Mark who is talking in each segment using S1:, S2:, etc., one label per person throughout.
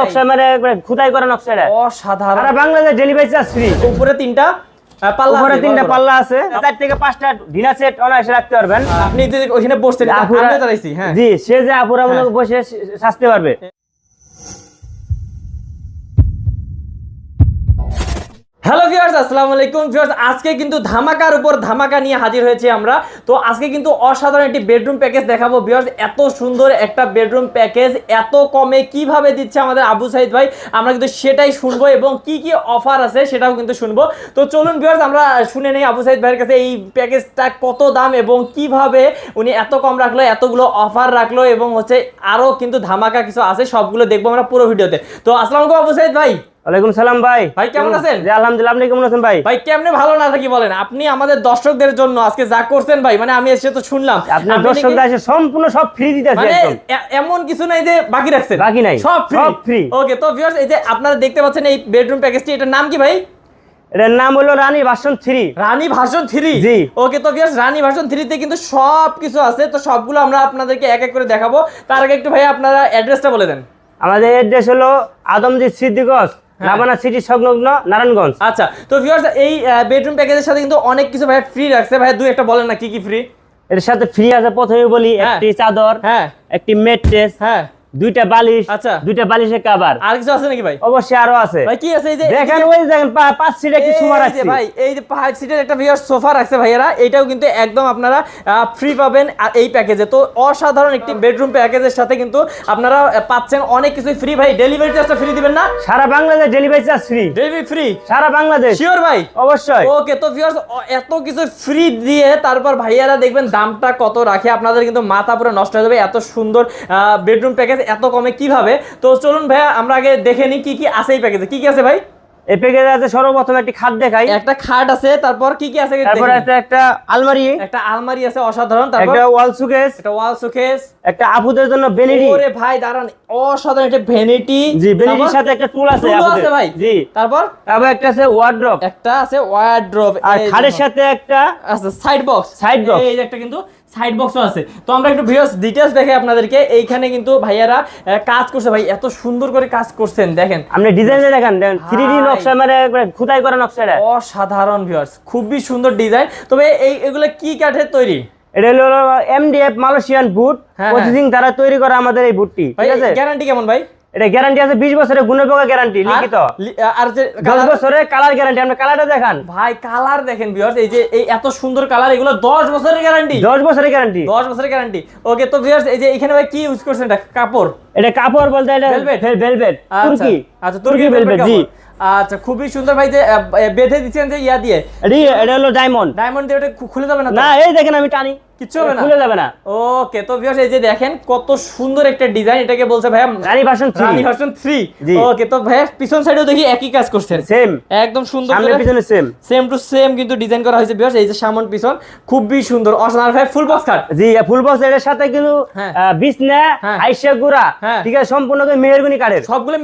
S1: নকশা মানে খুদাই করা নকশা এটা।
S2: অসাধারণ।
S1: সারা বাংলাদেশ ডেলিভারি চার্জ ফ্রি
S2: উপরে তিনটা
S1: উপরে তিনটা। পাল্লা আছে। চার থেকে পাঁচটা ঢিলা সেট অনায়াসে রাখতে পারবেন।
S2: আপনি বসছেন
S1: আপুরা-
S2: দাঁড়াইছি হ্যাঁ।
S1: জি সে যে আপুরা
S2: হ্যাঁ।
S1: বসে সাজতে পারবে।
S2: হ্যালো ভিউয়ার্স আসসালামু আলাইকুম। ভিউয়ার্স আজকে কিন্তু ধামাকার উপর ধামাকা নিয়ে হাজির হয়েছি আমরা। তো আজকে কিন্তু অসাধারণ একটি বেডরুম প্যাকেজ দেখাবো। ভিউয়ার্স এত সুন্দর একটা বেডরুম প্যাকেজ এত কমে কীভাবে দিচ্ছে আমাদের আবু সাইদ ভাই? আমরা কিন্তু সেটাই শুনব এবং কি কি অফার আছে সেটাও কিন্তু শুনব। তো চলুন ভিউয়ার্স আমরা শুনে নেই আবু সাইদ ভাইয়ের কাছে এই প্যাকেজটা কত দাম এবং কীভাবে উনি এত কম রাখল, এতগুলো অফার রাখল এবং হচ্ছে আরও কিন্তু ধামাকা কিছু আছে, সবগুলো দেখব আমরা পুরো ভিডিওতে। তো আসসালামু আলাইকুম আবু সাইদ ভাই।
S1: ওয়ালাইকুম সালাম ভাই।
S2: ভাই, কেমন আছেন?
S1: জি আলহামদুলিল্লাহ আপনি কেমন আছেন ভাই?
S2: ভাই কেমনে ভালো না থাকি বলেন? আপনি আমাদের দর্শকদের জন্য আজকে যা করছেন ভাই মানে আমি এসে তো শুনলাম। আপনি
S1: এসে সম্পূর্ণ সব ফ্রি দিতেছে
S2: মানে
S1: একদম।
S2: এমন কিছু নাই যে বাকি রাখছেন।
S1: বাকি নাই,
S2: সব ফ্রি
S1: সব free।
S2: ওকে তো ভিউয়ার্স এই যে আপনারা দেখতে পাচ্ছেন এই বেডরুম প্যাকেজটি এটার নাম কি ভাই?
S1: এটার নাম হলো Rani version three.
S2: Rani version three?
S1: জি।
S2: ওকে তো ভিউয়ার্স রানী ভার্সন থ্রিতে কিন্তু সব কিছু আছে তো সবগুলো আমরা আপনাদেরকে এক এক করে দেখাবো। তার আগে একটু ভাই আপনারা অ্যাড্রেসটা বলে দেন।
S1: আমাদের এড্রেস হলো আদমজি সিদ্দিগঞ্জ
S2: হ্যাঁ।
S1: সিটি সংলগ্ন নারায়ণগঞ্জ।
S2: আচ্ছা তো ভিউয়ার্স এই বেডরুম প্যাকেজের সাথে কিন্তু অনেক কিছু ভাই ফ্রি রাখছে। ভাই দুই একটা বলেন না কি কি ফ্রি
S1: এর সাথে ফ্রি আছে প্রথমে বলি
S2: হ্যাঁ।
S1: একটি চাদর
S2: হ্যাঁ।
S1: একটি মেট্রেস
S2: হ্যাঁ।
S1: দুইটা বালিশ
S2: আচ্ছা।
S1: দুইটা বালিশের কাবার
S2: আর কিছু আছে নাকি ভাই?
S1: অবশ্যই আরও আছে।
S2: ভাই কি আছে এই যে
S1: দেখেন ওই দেখেন পাঁচ সিট একটি সোফা
S2: ভাই এই যে ফাইভ সিটের একটা ভিউয়ার সোফা রাখছে ভাইয়ারা এটাও কিন্তু একদম আপনারা ফ্রি পাবেন এই প্যাকেজে তো অসাধারণ একটি বেডরুম প্যাকেজের সাথে কিন্তু আপনারা পাচ্ছেন অনেক কিছু ফ্রি ভাই ডেলিভারি চার্জটা ফ্রি দিবেন না?
S1: সারা Bangladesh delivery charge free
S2: delivery free
S1: সারা বাংলাদেশ।
S2: শিওর ভাই?
S1: অবশ্যই।
S2: ওকে তো ভিউয়ার্স এত কিছু ফ্রি দিয়ে তারপর ভাইয়ারা দেখবেন দামটা কত রাখে। আপনাদের কিন্তু মাথা পুরো নষ্ট হয়ে যাবে। এত সুন্দর বেডরুম প্যাকেজ এত কমে কীভাবে? তো চলুন ভাইয়া আমরা আগে দেখে নিই কি কি আছে এই প্যাকেজে কি কি আছে ভাই?
S1: এই প্যাকেজে আছে সর্বপ্রথম একটি খাট দেখাই।
S2: একটা খাট আছে তারপর কি কি আছে
S1: তারপর আছে একটা আলমারি।
S2: একটা আলমারি আছে অসাধারণ তারপর
S1: একটা ওয়াল সুকেস
S2: একটা ওয়াল শোকেস
S1: একটা আপুদের জন্য বেনিডি
S2: ওরে ভাই দাঁড়ান অসাধারণ একটা ভ্যানিটি
S1: জি বেনিডির সাথে একটা টুল আছে আপুদের।
S2: আছে ভাই।
S1: জি।
S2: তারপর?
S1: তারপর একটা আছে ওয়ার্ড্রপ
S2: একটা আছে ওয়ার্ড্রোব
S1: আর খাটের সাথে একটা
S2: আছে সাইড বক্স
S1: সাইড বক্স
S2: এই যে একটা কিন্তু সাইড বক্সও আছে। তো আমরা একটু ভিউয়ার্স ডিটেইলস দেখে আপনাদেরকে এইখানে কিন্তু ভাইয়ারা কাজ করছে। ভাই এত সুন্দর করে কাজ করছেন দেখেন।
S1: আপনি ডিজাইন দেখেন থ্রি ডি। নকশা মানে খুদাই করা নকশা এটা।
S2: অসাধারণ ভিউয়ার্স খুবই সুন্দর ডিজাইন তবে এই এগুলো কি কাঠের তৈরি?
S1: এটা হলো এমডিএফ মালয়েশিয়ান বুট প্রসেসিং দ্বারা তৈরি করা আমাদের এই বুটটি ঠিক আছে?
S2: গ্যারান্টি কেমন ভাই?
S1: এটা গ্যারান্টি আছে 20 বছরের গুণের পোকা গ্যারান্টি লিখিত।
S2: আর যে
S1: 10 বছরের কালার গ্যারান্টি আপনি কালারটা দেখান।
S2: ভাই কালার দেখেন ভিউয়ার্স এই যে এই এত সুন্দর কালার এগুলো 10 বছরের গ্যারান্টি
S1: 10 বছরের গ্যারান্টি
S2: 10 বছরের গ্যারান্টি ওকে তো ভিউয়ার্স এই যে এখানে ভাই কি ইউজ করছেন এটা? কাপড়।
S1: এটা কাপড় বলতে এটা
S2: Velvet?
S1: ভেলভেট
S2: আচ্ছা
S1: তুর্কি।
S2: আচ্ছা
S1: তুর্কি
S2: তুর্কি
S1: ভেলভেট জি।
S2: আচ্ছা খুবই সুন্দর ভাই যে বেঁধে দিচ্ছেন যে ইয়া দিয়ে।
S1: এটা হলো ডায়মন্ড
S2: ডায়মন্ড দিয়ে এটা খুলে যাবে না
S1: না এই দেখেন আমি টানি।
S2: হবে না?
S1: খুলে যাবে না।
S2: ওকে তো ভিউয়ার্স এই যে দেখেন কত সুন্দর একটা ডিজাইন এটাকে বলছে ভাইয়া
S1: রানী ভার্সন
S2: রানী ভার্সন 3 ওকে তো ভাইয়া পিছন সাইডেও দেখি একই কাজ করছেন।
S1: সেম
S2: একদম সুন্দর
S1: সামনে পিছনে সেম
S2: সেম টু সেম কিন্তু ডিজাইন করা হয়েছে ভিউয়ার্স এই যে সামন পিছন খুবই সুন্দর। অসাধারণ। ভাই ফুল বক্স কাট
S1: জি ফুল বক্স এর সাথে কিন্তু
S2: হ্যাঁ।
S1: বিছনা
S2: হ্যাঁ।
S1: আইসা গুড়া
S2: হ্যাঁ।
S1: ঠিক আছে সম্পূর্ণ করে মেহেরগুনি কাঠের
S2: সবগুলো
S1: সব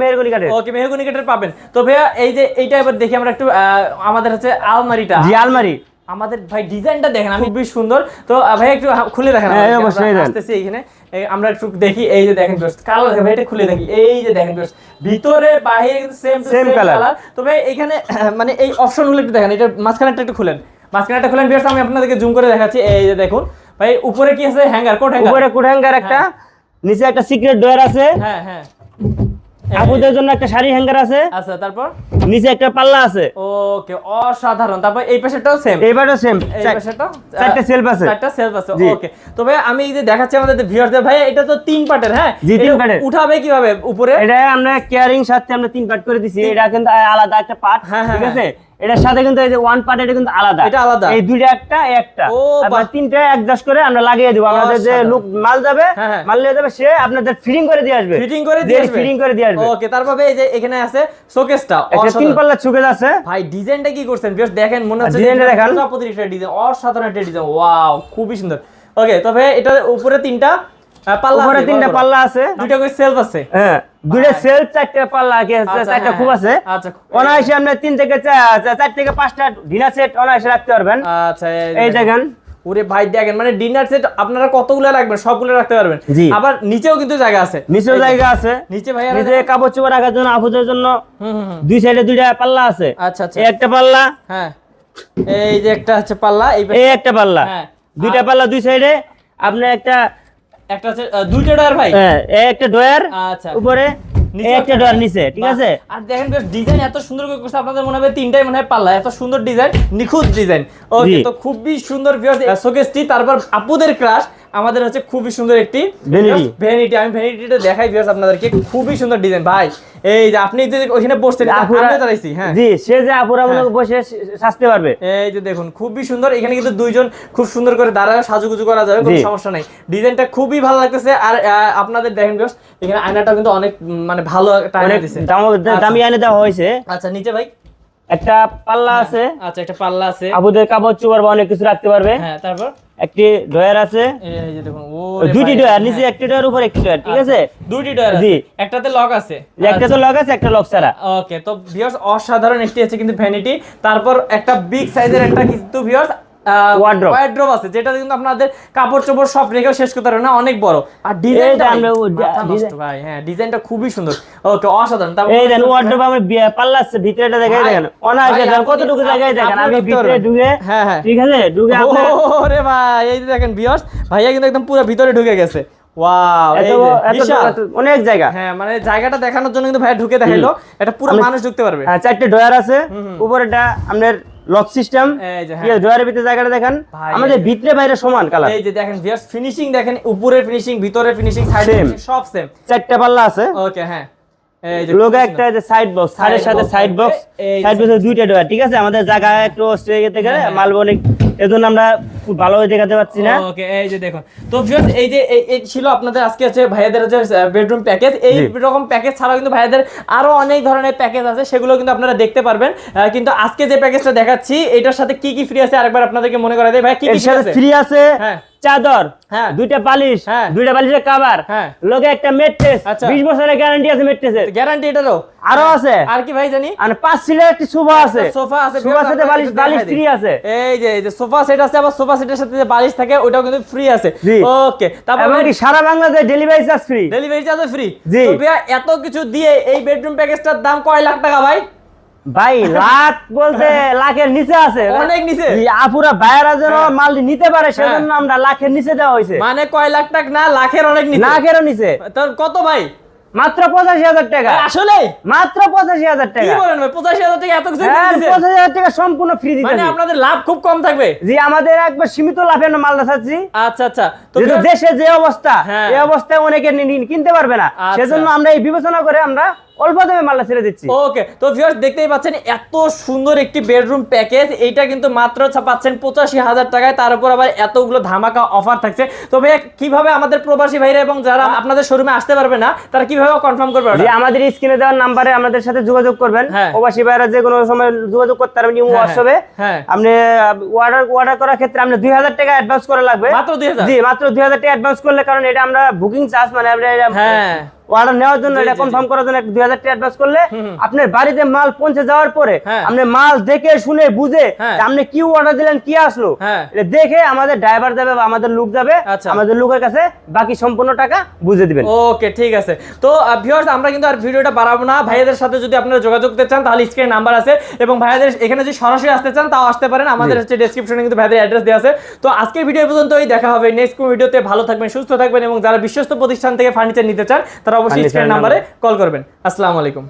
S1: মেহেরগুনি কাঠের
S2: ওকে কাঠের পাবেন। তো ভাইয়া এই যে এইটা এবার দেখি আমরা একটু আহ, আমাদের হচ্ছে আলমারিটা।
S1: জি আলমারি।
S2: আমাদের ভাই ডিজাইনটা দেখেন আমি খুবই সুন্দর। তো ভাই একটু খুলে দেখেন
S1: হ্যাঁ, অবশ্যই
S2: আসতেছি এইখানে। আমরা একটু দেখি এই যে দেখেন দোস্ত কালো দেখেন ভাই এটা খুলে দেখি। এই যে দেখেন দোস্ত ভিতরে বাইরে সেম সেম কালার তো ভাই এখানে মানে এই অপশনগুলো একটু দেখেন এটা মাঝখানেরটা একটু খুলেন। মাঝখানেরটা খুলেন বিয়ার্স আমি আপনাদেরকে জুম করে দেখাচ্ছি। এই যে দেখুন ভাই উপরে কি আছে? হ্যাঙ্গার কোট হ্যাঙ্গার
S1: উপরে কুঠাঙ্গার একটা নিচে একটা সিক্রেট ডোয়ার আছে।
S2: হ্যাঁ হ্যাঁ।
S1: আপুদের জন্য একটা শাড়ি হ্যাঙ্গার আছে।
S2: আচ্ছা তারপর?
S1: নিচে একটা পাল্লা আছে।
S2: ওকে অসাধারণ। তারপর এই পাশেটাও সেম
S1: এইবারও সেম
S2: এই পাশেটাও
S1: চারটা সেলফ আছে।
S2: চারটা সেলফ আছে। ওকে। তো ভাই আমি এই যে দেখাচ্ছি আমাদের ভিউয়ারদের ভাই এটা তো তিন পার্টের হ্যাঁ?
S1: জি, তিন পার্টের।
S2: উঠাবে কীভাবে উপরে?
S1: এটা আমরা কেয়ারিং সাথে আমরা তিন পার্ট করে দিছি। এটা কিন্তু আলাদা একটা পার্ট
S2: হ্যাঁ, হ্যাঁ,
S1: ঠিক আছে? এটার সাথে কিন্তু এই যে ওয়ান পার্ট এটা কিন্তু আলাদা।
S2: এটা আলাদা।
S1: এই দুইটা একটা একটা। তিনটা অ্যাডজাস্ট করে আমরা লাগিয়ে দিব। আমাদের যে। লোক মাল যাবে
S2: হ্যাঁ, হ্যাঁ।
S1: মাল নিয়ে যাবে সে আপনাদের ফিটিং করে দিয়ে আসবে।
S2: ফিটিং করে দিয়ে আসবে?
S1: ফিটিং করে দিয়ে আসবে।
S2: ওকে তারপর এই যে এখানে আছে শোকেসটা
S1: একটা তিন পাল্লা চুকেজ আছে।
S2: ভাই ডিজাইনটা কি করছেন? বেশ দেখেন মনে হচ্ছে
S1: ডিজাইনটা দেখান।
S2: প্রজাপতির একটা ডিজাইন অসাধারণ একটা ডিজাইন ওয়াও খুবই সুন্দর। ওকে তবে এটা উপরে তিনটা।
S1: উপরে তিনটা
S2: বড় বড়।
S1: পাল্লা আছে।
S2: দুইটা করে সেলফ আছে।
S1: হ্যাঁ দুইটা সেলফ চারটা পাল্লা আছে
S2: আচ্ছা,
S1: চারটা খুব আছে।
S2: আচ্ছা
S1: অনায়াসে আপনি তিন থেকে চা- চা- চার থেকে পাঁচটা ডিনার সেট অনায়াসে রাখতে পারবেন।
S2: আচ্ছা
S1: এই দেখেন।
S2: ওরে ভাই দেখেন মানে ডিনার সেট আপনারা কতগুলো রাখবেন সবগুলো রাখতে পারবেন। আবার নিচেও কিন্তু জায়গা আছে।
S1: নিচেও জায়গা আছে।
S2: নিচে ভাই
S1: নিচে কাপড় চোপড় রাখার জন্য আপুদের জন্য। দুই সাইডে দুইটা পাল্লা আছে।
S2: আচ্ছা আচ্ছা।
S1: একটা পাল্লা।
S2: হ্যাঁ। এই যে একটা হচ্ছে পাল্লা এই
S1: এই একটা পাল্লা।
S2: হ্যাঁ।
S1: দুইটা পাল্লা দুই সাইডে আপনার একটা
S2: একটা আছে দুইটা ডয়ার ভাই?
S1: হ্যাঁ, একটা ডয়ার
S2: আচ্ছা।
S1: উপরে একটা ডয়ার নিচে ঠিক আছে?
S2: আর দেখেন ডিজাইন এত সুন্দর করে করছে আপনাদের মনে হবে তিনটাই মনে হয় পাল্লা। এত সুন্দর ডিজাইন নিখুঁত ডিজাইন ওকে
S1: জি।
S2: তো খুবই সুন্দর শোকেসটি তারপর আপুদের ক্রাশ আমাদের হচ্ছে খুবই সুন্দর একটি। ভ্যানিটি আমি ভ্যানিটিটা দেখাই ভিউয়ার্স আপনাদেরকে খুবই সুন্দর ডিজাইন ভাই এই যে আপনি যে ওখানে বসছেন এটা
S1: আপুরা-
S2: দাঁড়াইছি হ্যাঁ।
S1: জি সে যে আপুরা মনে বসে সাজতে পারবে।
S2: এই যে দেখুন খুবই সুন্দর। এখানে কিন্তু দুইজন খুব সুন্দর করে দাঁড়ায় সাজুগুজু করা যাবে কোনো সমস্যা নাই। ডিজাইনটা খুবই ভালো লাগতেছে আর আপনাদের দেখেন ভিউয়ার্স এখানে আয়নাটা কিন্তু অনেক মানে ভালো একটা আয়না
S1: অনেক
S2: দিছে।
S1: দাম- দামি আয়না দেওয়া হয়েছে।
S2: আচ্ছা নিচে ভাই।
S1: একটা পাল্লা আছে।
S2: আচ্ছা একটা পাল্লা আছে।
S1: আবুদের কাপড় চোপড় বা অনেক কিছু রাখতে পারবে।
S2: হ্যাঁ তারপর?
S1: একটি ডয়ার আছে।
S2: এই যে দেখুন ও
S1: দুইটি ডয়ার নিচে একটি ডয়ার উপর একটি ডয়ার ঠিক আছে?
S2: দুটি ডয়ার
S1: জি।
S2: একটাতে লক আছে।
S1: একটাতে একটা তো লক আছে একটা লক ছাড়া।
S2: ওকে তো ভিউয়ার্স অসাধারণ একটি আছে কিন্তু ভ্যানিটি তারপর একটা বিগ সাইজের একটা কিন্তু ভিউয়ার্স আছে যেটা কিন্তু আপনাদের কাপড় চোপড় সব রেখেও শেষ করতে পারবে না অনেক বড়। আর ডিজাইনটা ভাই হ্যাঁ ডিজাইনটা খুবই সুন্দর। ওকে অসাধারণ। তারপর
S1: এই দেন ওয়ার্ডরোব আমি বি- আছে ভিতরেটা দেখাই দেখেন। অনায়াসে দেখেন কতটুকু জায়গায় দেখেন? আমি ভিতরে ঢুকে
S2: হ্যাঁ, হ্যাঁ।
S1: ঠিক আছে ঢুকে
S2: ওরে ভাই এই দেখেন ভিউয়ার্স ভাইয়া কিন্তু একদম পুরো ভিতরে ঢুকে গেছে।
S1: অনেক জায়গা।
S2: হ্যাঁ মানে জায়গাটা দেখানোর জন্য কিন্তু ভাইয়া ঢুকে দেখাইলো। এটা পুরো মানুষ ঢুকতে পারবে।
S1: হ্যাঁ চারটে ডয়ার আছে। উপরেটা আপনার লক সিস্টেম
S2: এই যে
S1: ঠিক
S2: হ্যাঁ
S1: ডয়ারের ভিতরে জায়গাটা দেখেন। আমাদের ভিতরে বাইরে সমান কালার
S2: এই যে দেখেন ভিউয়ার্স ফিনিশিং দেখেন উপরের ফিনিশিং ভিতরের ফিনিশিং সাইডে। সব সেম
S1: চারটে পাল্লা আছে।
S2: ওকে হ্যাঁ। যে
S1: একটা সাইড বক্স সাথে সাইড বক্স সাইড বক্সে দুইটা ডয়ার ঠিক আছে? আমাদের জায়গা একটু মালবনিক গেলে
S2: হ্যাঁ।
S1: মাল অনেক এজন্য আমরা ভালোভাবে দেখাতে পাচ্ছি না।
S2: ওকে এই যে দেখুন। তো ভিউয়ার্স এই যে এই- ছিল আপনাদের আজকে আছে ভাইয়াদের যে বেডরুম প্যাকেজ এই রকম প্যাকেজ ছাড়াও কিন্তু ভাইয়াদের আরও অনেক ধরনের প্যাকেজ আছে সেগুলো কিন্তু আপনারা দেখতে পারবেন। কিন্তু আজকে যে প্যাকেজটা দেখাচ্ছি এটার সাথে কি কি ফ্রি আছে আরেকবার আপনাদেরকে মনে করা দেয় ভাই কি কি
S1: সাথে ফ্রি আছে
S2: হ্যাঁ।
S1: চাদর
S2: হ্যাঁ।
S1: দুইটা বালিশ
S2: হ্যাঁ।
S1: দুইটা বালিশের কভার
S2: হ্যাঁ।
S1: লোকে একটা মেট্রেস
S2: আচ্ছা।
S1: 20 বছরের গ্যারান্টি আছে মেট্রেসের
S2: গ্যারান্টি এটারও?
S1: আরও আছে।
S2: আর কি ভাই জানি?
S1: আর পাঁচ সিটের একটি সোফা আছে।
S2: সোফা আছে
S1: সোফা সেটে বালিশ বালিশ ফ্রি আছে।
S2: এই যে এই যে সোফা সেট আছে আবার সোফা সেটের সাথে যে বালিশ থাকে ওটাও কিন্তু ফ্রি আছে। ওকে তারপর
S1: কি সারা বাংলাদেশে delivery charge free
S2: delivery charge free তো ভাইয়া এত কিছু দিয়ে এই বেডরুম প্যাকেজটার দাম কয় লাখ টাকা ভাই?
S1: ভাই লাখ বলতে লাখের নিচে আছে।
S2: অনেক নিচে?
S1: আপুরা ভাইয়ারা যেন
S2: হ্যাঁ।
S1: মাল নিতে পারে সেজন্য আমরা লাখের নিচে দেওয়া হয়েছে।
S2: মানে কয় লাখ টাকা? না লাখের অনেক নিচে।
S1: লাখেরও নিচে।
S2: কত ভাই?
S1: মাত্র পঁচাশি হাজার টাকা।
S2: আসলে?
S1: মাত্র পঁচাশি হাজার
S2: কি
S1: টাকা
S2: বলেন ভাই? পঁচাশি হাজার টাকা এত কিছু
S1: হ্যাঁ পঁচাশি হাজার টাকা সম্পূর্ণ ফ্রি
S2: মানে আপনাদের লাভ খুব কম থাকবে।
S1: জি আমাদের একবার সীমিত লাভের মালটা চাচ্ছি
S2: আচ্ছা আচ্ছা। তো
S1: দেশে যে অবস্থা
S2: হ্যাঁ।
S1: এই অবস্থায় অনেকে কিনতে পারবে না।
S2: আচ্ছা।
S1: সেজন্য আমরা এই বিবেচনা করে আমরা অল্প দামে মালটা ছেড়ে দিচ্ছি।
S2: ওকে তো ভিউয়ার্স দেখতেই পাচ্ছেন এত সুন্দর একটি বেডরুম প্যাকেজ এইটা কিন্তু মাত্র পাচ্ছেন পঁচাশি হাজার টাকায় তার উপর আবার এতগুলো ধামাকা অফার থাকছে। তো ভাইয়া কীভাবে আমাদের প্রবাসী ভাইরা এবং যারা আপনাদের শোরুমে আসতে পারবে না তারা কীভাবে কনফার্ম করবে
S1: যে আমাদের স্ক্রিনে দেওয়ার নাম্বারে আমাদের সাথে যোগাযোগ করবেন।
S2: হ্যাঁ।
S1: প্রবাসী ভাইরা যে কোনো সময় যোগাযোগ করতে পারবেন
S2: হ্যাঁ,
S1: হোয়াটসঅ্যাপে
S2: হ্যাঁ।
S1: আপনি অর্ডার অর্ডার করার ক্ষেত্রে আপনি দুই হাজার টাকা অ্যাডভান্স করা লাগবে।
S2: মাত্র 2000?
S1: জি মাত্র দুই হাজার টাকা অ্যাডভান্স করলে কারণ এটা আমরা বুকিং চার্জ মানে আমরা
S2: হ্যাঁ।
S1: অর্ডার নেওয়ার জন্য এটা কনফার্ম করার জন্য দুই হাজার টাকা অ্যাডভান্স করলে আপনার বাড়িতে মাল পৌঁছে যাওয়ার পরে
S2: হ্যাঁ।
S1: আপনি মাল দেখে শুনে বুঝে
S2: হ্যাঁ।
S1: আপনি কি অর্ডার দিলেন কি আসলো
S2: হ্যাঁ।
S1: এটা দেখে আমাদের ড্রাইভার যাবে বা আমাদের লোক যাবে
S2: আচ্ছা।
S1: আমাদের লোকের কাছে বাকি সম্পূর্ণ টাকা বুঝে দিবেন।
S2: ওকে ঠিক আছে। তো ভিউয়ার্স আমরা কিন্তু আর ভিডিওটা বাড়াবো না। ভাইয়াদের সাথে যদি আপনারা যোগাযোগ করতে চান তাহলে স্ক্রিনে নাম্বার আছে। এবং ভাইয়াদের এখানে যদি সরাসরি আসতে চান তাও আসতে পারেন। আমাদের হচ্ছে ডেসক্রিপশনে কিন্তু ভাইয়াদের অ্যাড্রেস দেওয়া আছে। তো আজকের ভিডিও পর্যন্তই। দেখা হবে নেক্সট কোন ভিডিওতে ভালো থাকবেন সুস্থ থাকবেন। এবং যারা বিশ্বস্ত প্রতিষ্ঠান থেকে ফার্নিচার নিতে চান তারা অবশ্যই স্ক্রিন নাম্বারে কল করবেন। আসসালামু আলাইকুম।